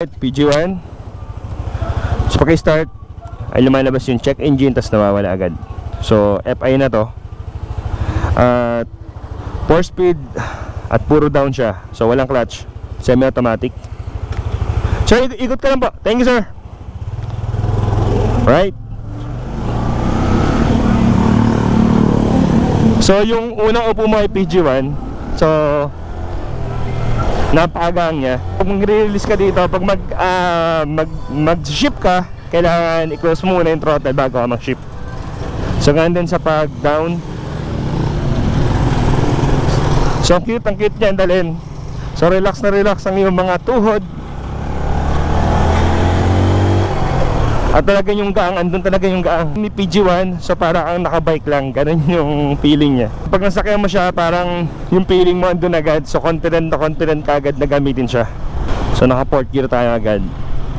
PG1 So pag-start ay lumalabas yung check engine tapos nawawala agad. So FI na to. At 4 speed at puro down siya. So walang clutch. Semi-automatic. Sir, ik- ikot ka lang po. Thank you sir. Right So yung unang upo mo ay PG1 So napakagaan niya. Pag mag-release ka dito, pag mag, ah, mag, mag-ship ka, kailangan i-close muna yung throttle bago ka mag-ship. So, ganun din sa pag-down. So, ang cute, ang cute niyan dalhin. So, relax na relax ang iyong mga tuhod. At talaga yung gaang, andun talaga yung gaang Ni PG1, so parang ang nakabike lang Ganun yung feeling niya. Pag nasakyan mo siya, parang yung feeling mo andun agad. So confident na confident ka agad na gamitin siya. So naka port gear tayo agad.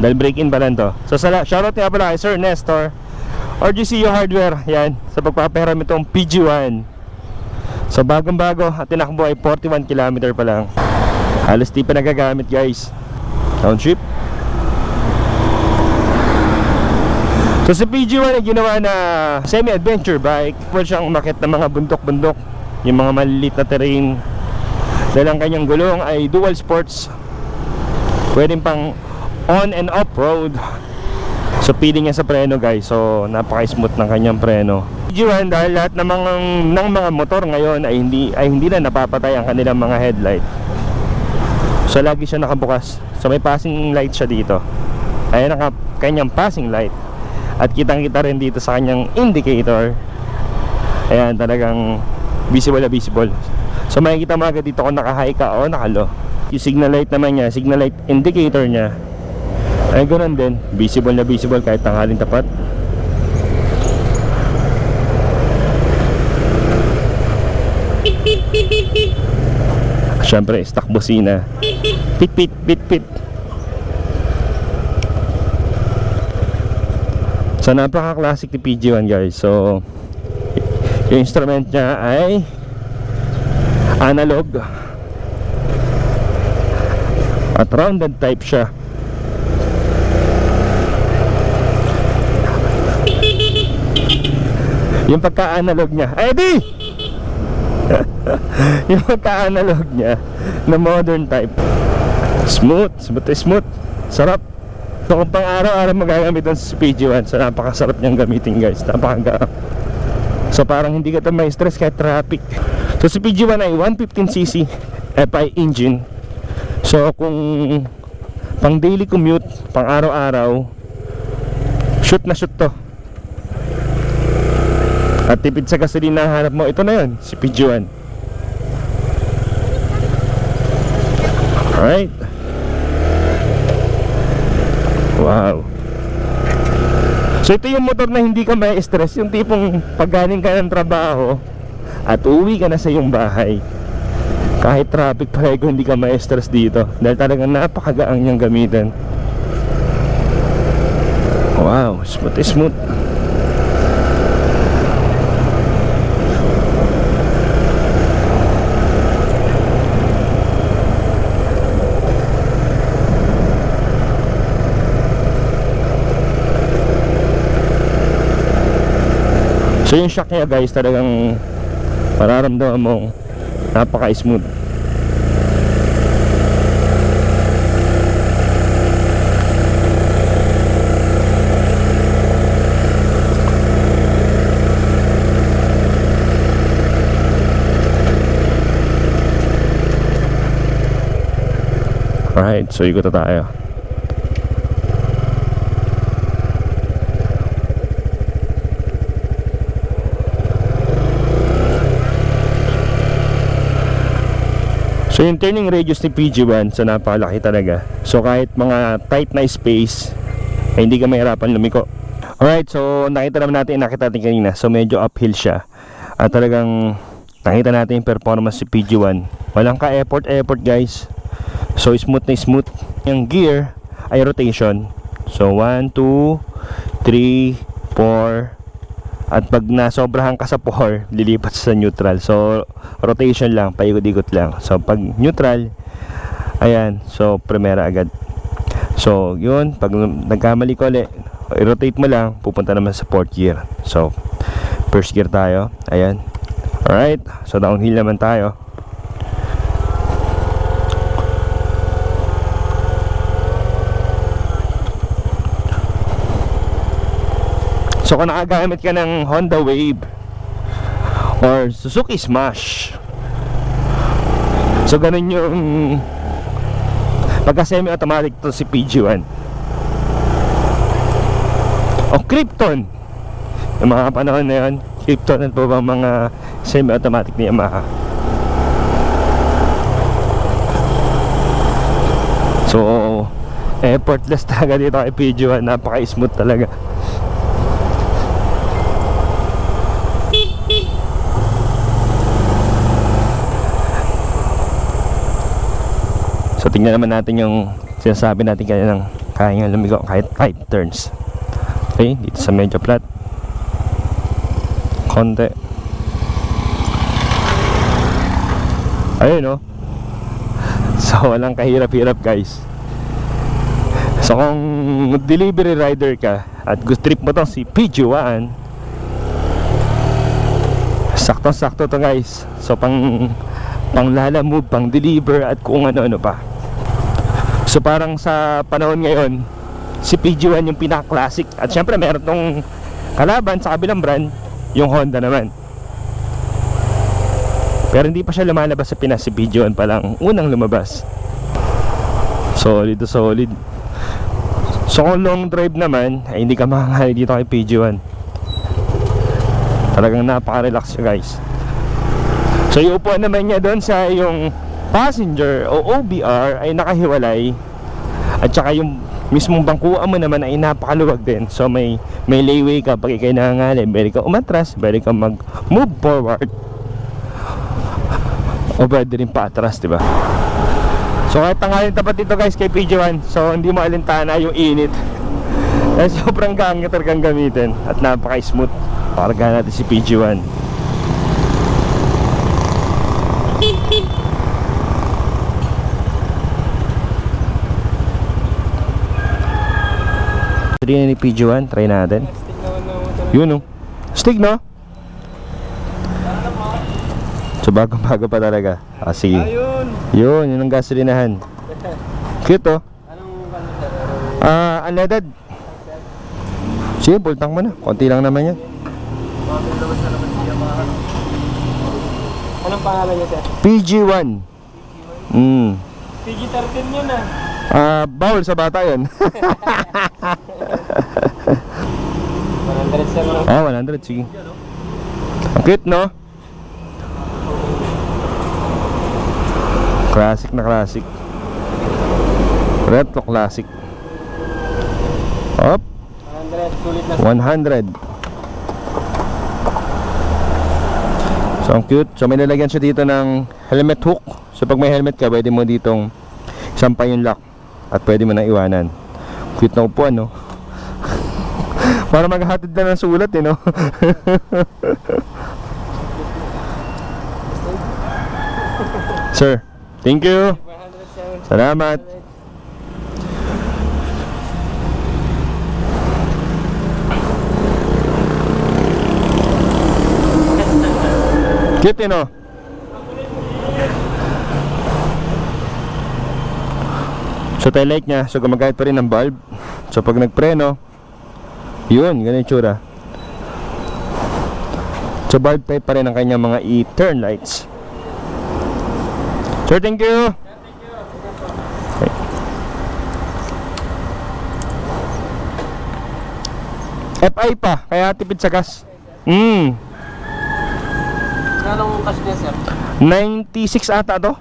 Dahil break-in pa lang to. So sala, shoutout nga pala kay Sir Nestor. RGCU Hardware, yan Sa pagpapahiram itong PG1 So bagong bago At tinakbo ay 41 km pa lang. Halos di pa nagagamit guys. Township So sa PG1 ay ginawa na semi-adventure bike. Pwede siyang umakit ng mga bundok-bundok Yung mga maliliit na terrain. Dahil ang kanyang gulong ay dual sports. Pwede pang on and off road. So pili niya sa preno guys. So napaka-smooth ng kanyang preno. PG1 dahil lahat ng mga, ng mga motor ngayon ay hindi, ay hindi na napapatay ang kanilang mga headlight. So lagi siya nakabukas. So may passing light siya dito. Ayan ang ka- kanyang passing light at kitang kita rin dito sa kanyang indicator. Ayan talagang visible na visible. So makikita mo agad dito kung naka-high ka o naka-low Yung signal light naman niya, signal light indicator niya. Ay ganoon din, visible na visible kahit tanghalin tapat. Siyempre, stock busina. Pit pit pit pit So napaka-classic ni PG1 guys. So yung instrument niya ay analog at rounded type siya. Yung pagka-analog niya. Di! yung pagka-analog niya na modern type. Smooth, smooth, smooth. Sarap. So kung pang araw-araw magagamit sa PG1 So napakasarap niyang gamitin guys. Napakagaan So parang hindi ka ito may stress kahit traffic. So si PG1 ay 115cc FI engine. So kung pang daily commute Pang araw-araw Shoot na shoot to. At tipid sa gasolina hanap mo. Ito na yun si PG1 Alright Wow. So ito yung motor na hindi ka may stress Yung tipong paggaling ka ng trabaho At uwi ka na sa iyong bahay Kahit traffic parego hindi ka may stress dito. Dahil talagang napakagaang niyang gamitin. Wow, smooth smooth So yung shock niya guys talagang mararamdaman mo napaka smooth Alright, so ikot tayo So yung turning radius ni PG1 so napakalaki talaga. So kahit mga tight na space ay hindi ka mahirapan lumiko. Alright, so nakita naman natin, nakita natin kanina. So medyo uphill siya. At talagang nakita natin yung performance si PG1. Walang ka-effort, effort guys. So smooth na smooth. Yung gear ay rotation. So 1, 2, 3, 4, at pag nasobrahan ka sa 4, lilipat sa neutral. So, rotation lang, paikot-ikot lang. So, pag neutral, ayan, so, primera agad. So, yun, pag nagkamali ka ulit, i-rotate mo lang, pupunta naman sa fourth gear. So, first gear tayo. Ayan. Alright, so downhill naman tayo. So kung nakagamit ka ng Honda Wave or Suzuki Smash. So ganun yung pagka semi-automatic to si PG1 O Krypton. Yung mga panahon na yun Krypton at po bang mga semi-automatic ni Yamaha? So effortless talaga dito kay PG1 Napaka-smooth talaga So tingnan naman natin yung sinasabi natin kaya ng kaya nga lumigo kahit 5 turns. Okay, dito sa medyo flat. Konti. Ayun no. So walang kahirap-hirap guys. So kung delivery rider ka at gusto trip mo to si PG1 Sakto-sakto to guys. So pang pang lala move, pang deliver at kung ano-ano pa. So parang sa panahon ngayon, si PG1 yung pinaka-classic. At syempre meron tong kalaban sa kabilang brand, yung Honda naman. Pero hindi pa siya lumalabas sa Pinas, si PG1 pa lang unang lumabas. Solid to solid. So kung long drive naman, ay hindi ka makakali dito kay PG1. Talagang napaka-relax siya guys. So yung upuan naman niya doon sa yung passenger o OBR ay nakahiwalay. At saka yung mismong bangkuan mo naman ay napakaluwag din. So may may layway ka pag ikay nangangali pwede ka umatras pwede ka mag move forward. O pwede rin paatras diba so kahit tangalin tapat dito guys kay PG1 so hindi mo alintana yung init. Dahil sobrang gangit kang gamitin at napaka smooth Parga natin si PG1 Try na ni PG1, try natin. Yun oh. Stig no? So bago bago pa talaga. Ah sige. Ayun. Yun, yun ang gasolinahan. Cute oh. Ah, unleaded. Sige, bultang mo na. Konti lang naman yan. Anong pangalan niya, sir? PG1. Mm. PG-13 yun ah. Ah, bawal sa bata yun. 100 sir. no? ah, 100, sige. Ang cute, no? Classic na classic. Retro classic. Up, 100, sulit na. 100. So, ang cute. So, may nalagyan siya dito ng helmet hook. So, pag may helmet ka, pwede mo ditong sampay yung lock. At pwede mo na iwanan. Cute na upuan, no? Para maghatid na ng sulat, eh, no? Sir, thank you. 107. Salamat. Cute, eh, no? So tail light niya, so gumagamit pa rin ng bulb. So pag nagpreno, yun, ganun yung tsura. So bulb type pa rin ang kanyang mga e-turn lights. Sir, thank you. Okay. FI pa, kaya tipid sa gas. Mm, Anong cash niya, sir? 96 ata to.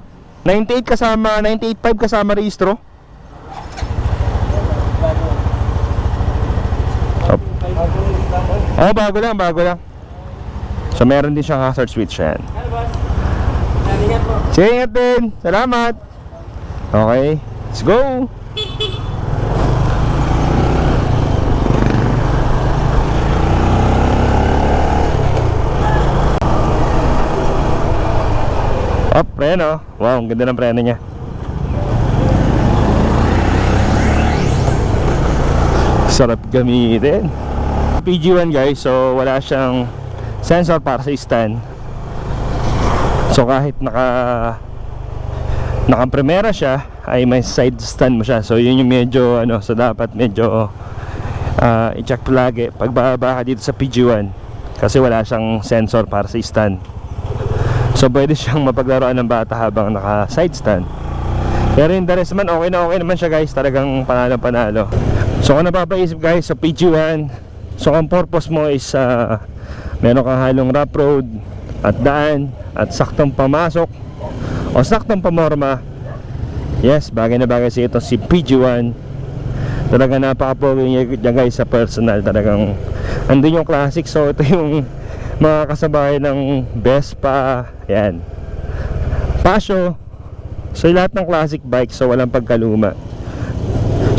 98 kasama, 98.5 kasama rehistro. Oh, bago lang, bago lang. So meron din siyang hazard switch yan. Sige, ingat din. Salamat. Okay, let's go. Up, preno. Wow, ang ganda ng preno niya. Sarap gamitin. PG1 guys, so wala siyang sensor para sa stand. So kahit naka naka-primera siya, ay may side stand mo siya. So yun yung medyo ano, so dapat medyo ah, i-check palagi pag bababa ka dito sa PG1 kasi wala siyang sensor para sa stand. So pwede siyang mapaglaruan ng bata habang naka side stand. Pero yung the rest naman, okay na okay naman siya guys. Talagang panalo panalo. So kung napapaisip guys sa PG1, so ang purpose mo is uh, meron kang halong rough road at daan at saktong pamasok o saktong pamorma. Yes, bagay na bagay sa ito si PG1. Talaga napaka-pogi niya guys sa personal. Talagang andun yung classic. So ito yung mga kasabay ng Vespa. Yan. Pasio. So lahat ng classic bike so walang pagkaluma.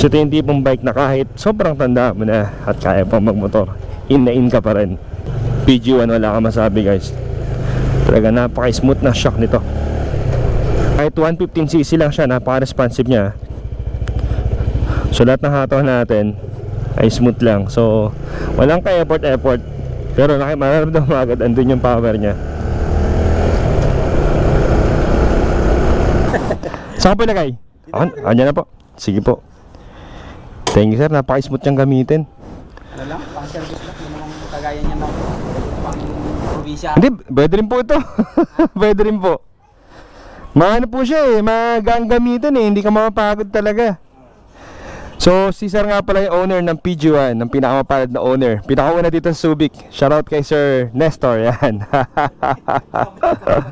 So ito yung tipong bike na kahit sobrang tanda mo na at kaya pang magmotor, in na in ka pa rin. PG1 wala ka masabi guys. Talaga napaka-smooth na shock nito. Kahit 115cc lang siya, napaka-responsive niya. So lahat ng hataw natin ay smooth lang. So walang ka effort effort. Pero naki mararamdaman mo agad andun yung power niya. Saan po lagay? Ah, andyan na po. Sige po. Thank you sir, napaka-smooth niyang gamitin. Ano lang, pang service lang. Yung mga kagaya niya na pang probinsya. Hindi, pwede rin po ito. pwede rin po. Maano po siya eh, magaan gamitin eh, hindi ka mapapagod talaga. So, si Sir nga pala yung owner ng PG1, ng pinakamapalad na owner. Pinakauna dito sa Subic. Shoutout kay Sir Nestor, yan.